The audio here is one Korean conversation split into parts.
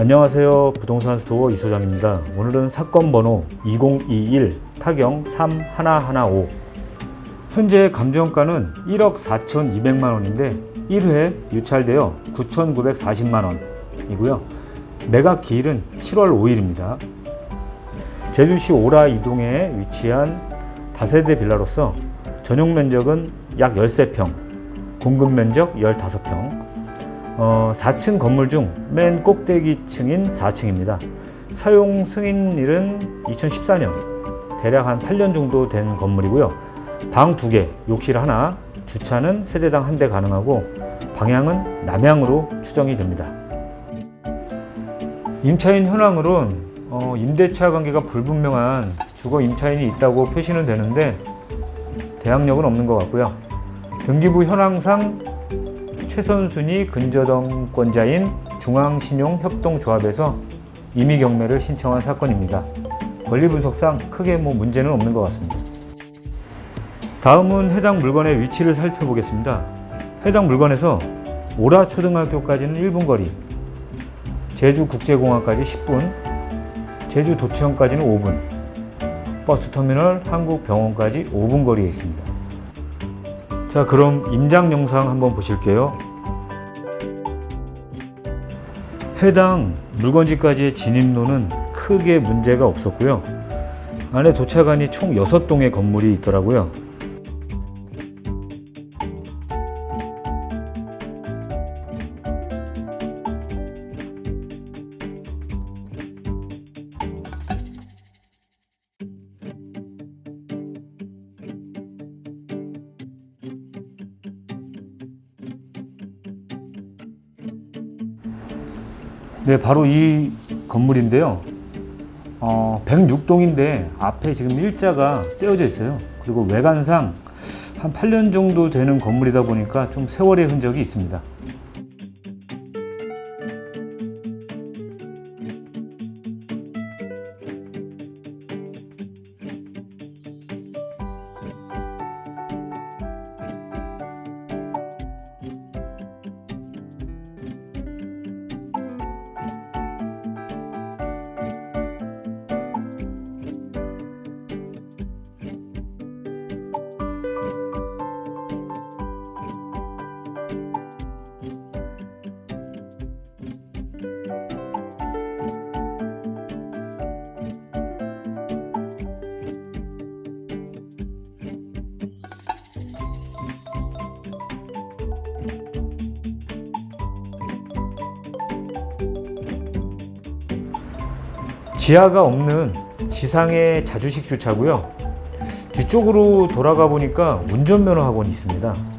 안녕하세요. 부동산 스토어 이소장입니다. 오늘은 사건 번호 2021 타경 3115 현재 감정가는 1억 4,200만 원인데 1회 유찰되어 9,940만 원이고요. 매각 기일은 7월 5일입니다. 제주시 오라 이동에 위치한 다세대 빌라로서 전용 면적은 약 13평, 공급 면적 15평, 어, 4층 건물 중 맨 꼭대기 층인 4층입니다. 사용 승인일은 2014년, 대략 한 8년 정도 된 건물이고요. 방 2개, 욕실 하나, 주차는 세대당 한 대 가능하고 방향은 남향으로 추정이 됩니다. 임차인 현황으론 어, 임대차 관계가 불분명한 주거 임차인이 있다고 표시는 되는데 대항력은 없는 것 같고요. 등기부 현황상 최선순위 근저당권자인 중앙신용협동조합에서 임의 경매를 신청한 사건입니다. 권리 분석상 크게 뭐 문제는 없는 것 같습니다. 다음은 해당 물건의 위치를 살펴보겠습니다. 해당 물건에서 오라 초등학교까지는 1분 거리, 제주 국제공항까지 10분, 제주 도청까지는 5분, 버스터미널 한국병원까지 5분 거리에 있습니다. 자, 그럼 임장 영상 한번 보실게요. 해당 물건지까지의 진입로는 크게 문제가 없었고요. 안에 도착하니 총 6동의 건물이 있더라고요. 네, 바로 이 건물인데요. 어, 106동인데 앞에 지금 일자가 떼어져 있어요. 그리고 외관상 한 8년 정도 되는 건물이다 보니까 좀 세월의 흔적이 있습니다. 지하가 없는 지상의 자주식 주차고요. 뒤쪽으로 돌아가 보니까 운전면허 학원이 있습니다.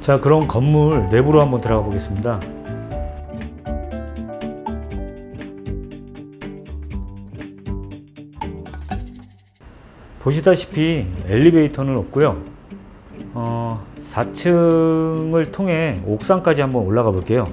자, 그럼 건물 내부로 한번 들어가 보겠습니다. 보시다시피 엘리베이터는 없고요. 어, 4층을 통해 옥상까지 한번 올라가 볼게요.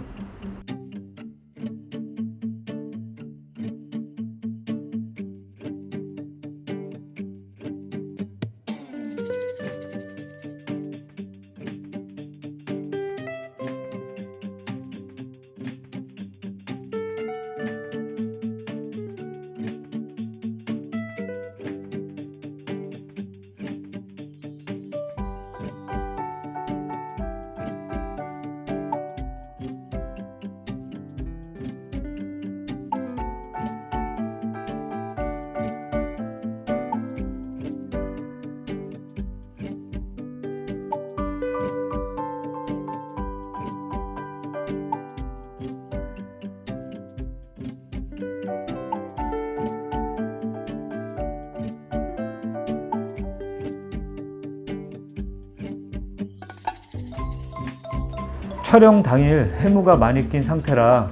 촬영 당일 해무가 많이 낀 상태라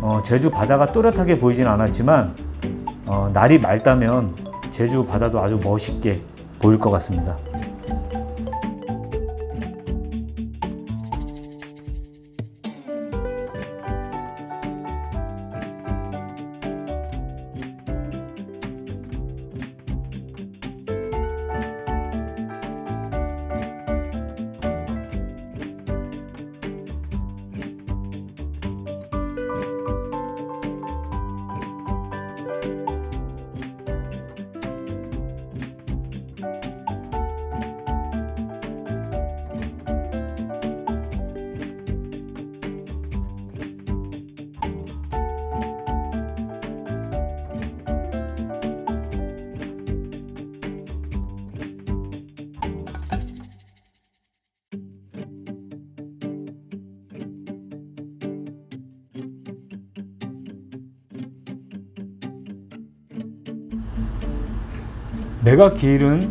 어, 제주 바다가 또렷하게 보이진 않았지만 어, 날이 맑다면 제주 바다도 아주 멋있게 보일 것 같습니다. 매각 기일은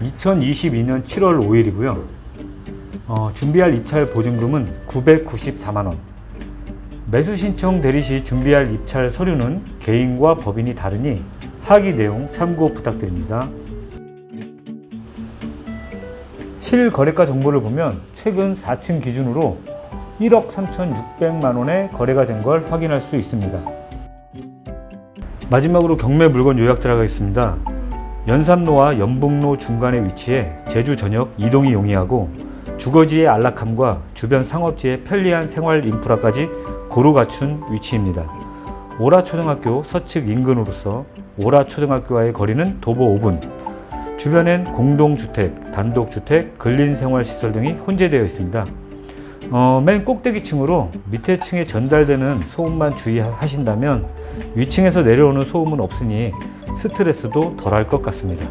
2022년 7월 5일이고요. 어, 준비할 입찰 보증금은 994만 원. 매수 신청 대리 시 준비할 입찰 서류는 개인과 법인이 다르니 하기 내용 참고 부탁드립니다. 실거래가 정보를 보면 최근 4층 기준으로 1억 3,600만 원의 거래가 된 걸 확인할 수 있습니다. 마지막으로 경매 물건 요약 들어가겠습니다. 연산로와 연북로 중간에 위치해 제주 전역 이동이 용이하고 주거지의 안락함과 주변 상업지의 편리한 생활 인프라까지 고루 갖춘 위치입니다. 오라초등학교 서측 인근으로서 오라초등학교와의 거리는 도보 5분, 주변엔 공동주택, 단독주택, 근린생활시설 등이 혼재되어 있습니다. 어, 맨 꼭대기층으로 밑에 층에 전달되는 소음만 주의하신다면 위층에서 내려오는 소음은 없으니 스트레스도 덜할 것 같습니다.